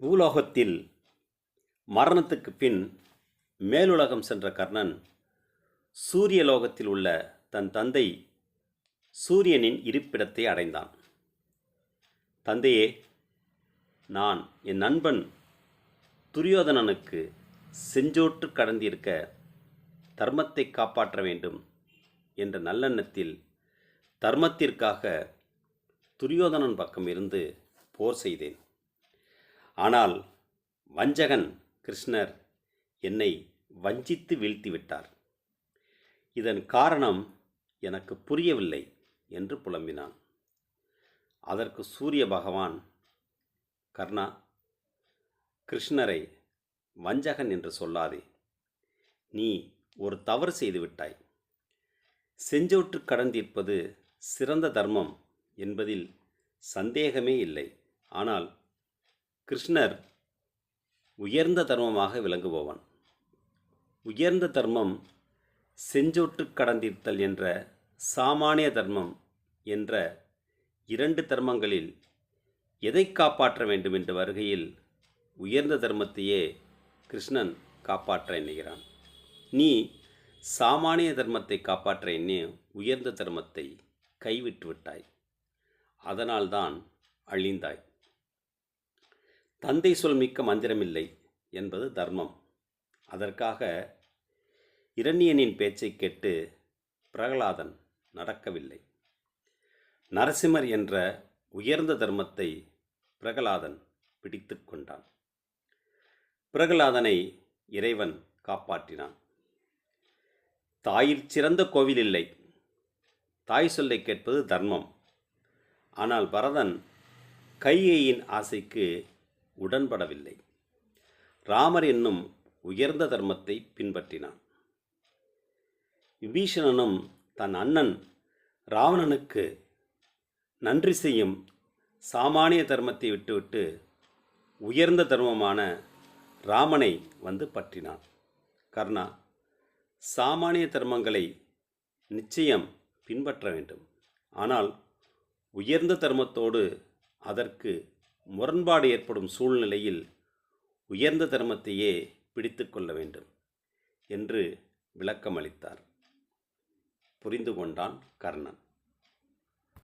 பூலோகத்தில் மரணத்துக்கு பின் மேலுலகம் சென்ற கர்ணன் சூரியலோகத்தில் உள்ள தன் தந்தை சூரியனின் இருப்பிடத்தை அடைந்தான். தந்தையே நான் என் நண்பன் துரியோதனனுக்கு செஞ்சோற்று கடந்திருக்க தர்மத்தை காப்பாற்ற வேண்டும் என்ற நல்லெண்ணத்தில் தர்மத்திற்காக துரியோதனன் பக்கம் இருந்து போர் செய்தேன். ஆனால் வஞ்சகன் கிருஷ்ணர் என்னை வஞ்சித்து வீழ்த்திவிட்டார். இதன் காரணம் எனக்கு புரியவில்லை என்று புலம்பினான். அதற்கு சூரிய பகவான் கர்ணா கிருஷ்ணரை வஞ்சகன் என்று சொல்லாதே. நீ ஒரு தவறு செய்துவிட்டாய் செஞ்சோற்று கடன் கடந்திருப்பது சிறந்த தர்மம் என்பதில் சந்தேகமே இல்லை. ஆனால் கிருஷ்ணர் உயர்ந்த தர்மமாக விளங்குபவன். உயர்ந்த தர்மம் செஞ்சொற்று கடந்திருத்தல் என்ற சாமானிய தர்மம் என்ற இரண்டு தர்மங்களில் எதை காப்பாற்ற வேண்டும் என்ற வருகையில் உயர்ந்த தர்மத்தையே கிருஷ்ணன் காப்பாற்ற எண்ணுகிறான். நீ சாமானிய தர்மத்தை காப்பாற்ற எண்ணி உயர்ந்த தர்மத்தை கைவிட்டு விட்டாய். அதனால்தான் அழிந்தாய். தந்தை சொல் மிக்க மந்திரமில்லை என்பது தர்மம். அதற்காக இரணியனின் பேச்சை கேட்டு பிரகலாதன் நடக்கவில்லை. நரசிம்மர் என்ற உயர்ந்த தர்மத்தை பிரகலாதன் பிடித்து கொண்டான். பிரகலாதனை இறைவன் காப்பாற்றினான். தாயில் சிறந்த கோவில் இல்லை. தாய் சொல்லை கேட்பது தர்மம். ஆனால் பரதன் கையேயின் ஆசைக்கு உடன்படவில்லை. ராமர் என்னும் உயர்ந்த தர்மத்தை பின்பற்றினான். விபீஷணனும் தன் அண்ணன் ராவணனுக்கு நன்றி செய்யும் சாமானிய தர்மத்தை விட்டுவிட்டு உயர்ந்த தர்மமான ராமனை வந்து பற்றினான். கர்ணா சாமானிய தர்மங்களை நிச்சயம் பின்பற்ற வேண்டும். ஆனால் உயர்ந்த தர்மத்தோடு அதற்கு முரண்பாடு ஏற்படும் சூழ்நிலையில் உயர்ந்த தர்மத்தையே பிடித்து கொள்ள வேண்டும் என்று விளக்கமளித்தார். புரிந்து கொண்டான் கர்ணன்.